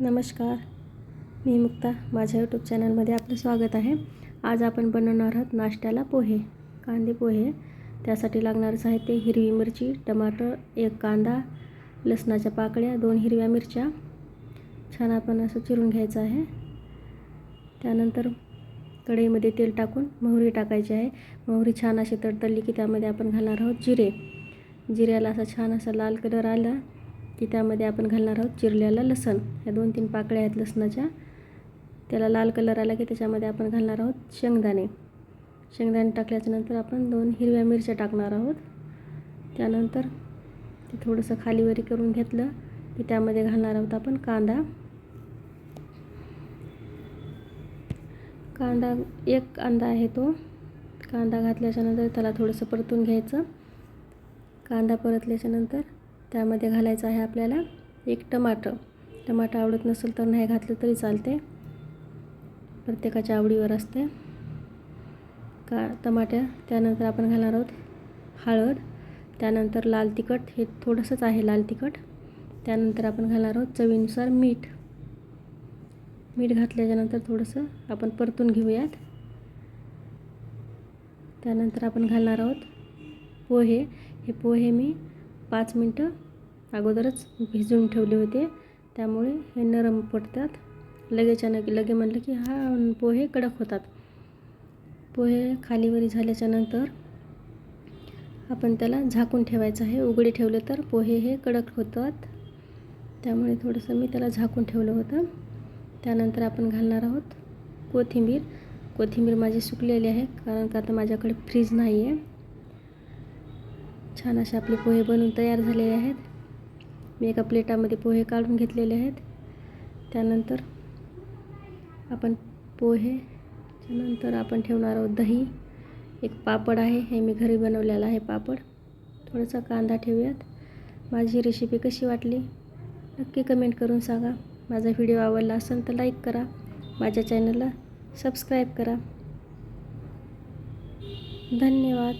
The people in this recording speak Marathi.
नमस्कार मी मुक्ता. माझ्या यूट्यूब चॅनलमध्ये आपलं स्वागत आहे. आज आपण बनवणार आहोत नाश्त्याला पोहे कांदे पोहे. त्यासाठी लागणारं साहित्य हिरवी मिरची टमाटर एक कांदा लसणाच्या पाकळ्या दोन हिरव्या मिरच्या. छान आपण असं चिरून घ्यायचं आहे. त्यानंतर कढईमध्ये तेल टाकून मोहरी टाकायची आहे. मोहरी छान अशी तडतडली की त्यामध्ये आपण घालणार आहोत जिरे. जिऱ्याला असा छान असा लाल कलर आला. की त्यामध्ये आपण घालणार आहोत चिरलेलं लसण. या दोन तीन पाकळ्या आहेत लसणाच्या. त्याला लाल कलर आला की त्याच्यामध्ये आपण घालणार आहोत शेंगदाणे. शेंगदाणे टाकल्याच्यानंतर आपण दोन हिरव्या मिरच्या टाकणार आहोत. त्यानंतर ते थोडंसं खालीवरी करून घेतलं की त्यामध्ये घालणार आहोत आपण कांदा. कांदा एक कांदा आहे तो. कांदा घातल्याच्यानंतर त्याला थोडंसं परतून घ्यायचं. कांदा परतल्याच्यानंतर त्यामध्ये घालायचं आहे आपल्याला एक टमाटर. टमाटर आवडत नसेल तर नाही घातलं तरी चालते. प्रत्येकाच्या आवडीवर असते. का टमाट्या त्यानंतर आपण घालणार आहोत हळद त्यानंतर लाल तिखट हे थोडंसंच आहे लाल तिखट. त्यानंतर आपण घालणार आहोत चवीनुसार मीठ. मीठ घातल्याच्यानंतर थोडंसं आपण परतून घेऊयात. त्यानंतर आपण घालणार आहोत पोहे. हे पोहे मी पाच मिनटं अगोदरच भिजवून ठेवले होते. त्यामुळे हे नरम पडतात. लगेच्यानं लगे म्हणलं की हा पोहे कडक होतात. पोहे खालीवरी झाल्याच्यानंतर आपण त्याला झाकून ठेवायचं आहे. उघडे ठेवले तर पोहे हे कडक होतात. त्यामुळे थोडंसं मी त्याला झाकून ठेवलं होतं. त्यानंतर आपण घालणार आहोत कोथिंबीर. कोथिंबीर माझी सुकलेली आहे कारण का आता माझ्याकडे फ्रीज नाही आहे छान असे आपले पोहे बनवून तयार झालेले आहेत. मी एका प्लेटामध्ये पोहे काढून घेतलेले आहेत. त्यानंतर आपण पोहे त्यानंतर आपण ठेवणार आहोत दही. एक पापड आहे हे मी घरी बनवलेलं आहे पापड. थोडासा कांदा ठेवूयात. माझी रेसिपी कशी वाटली? नक्की कमेंट करून सांगा. माझा व्हिडिओ आवडला असेल तर लाईक करा. माझ्या चॅनलला सबस्क्राईब करा. धन्यवाद.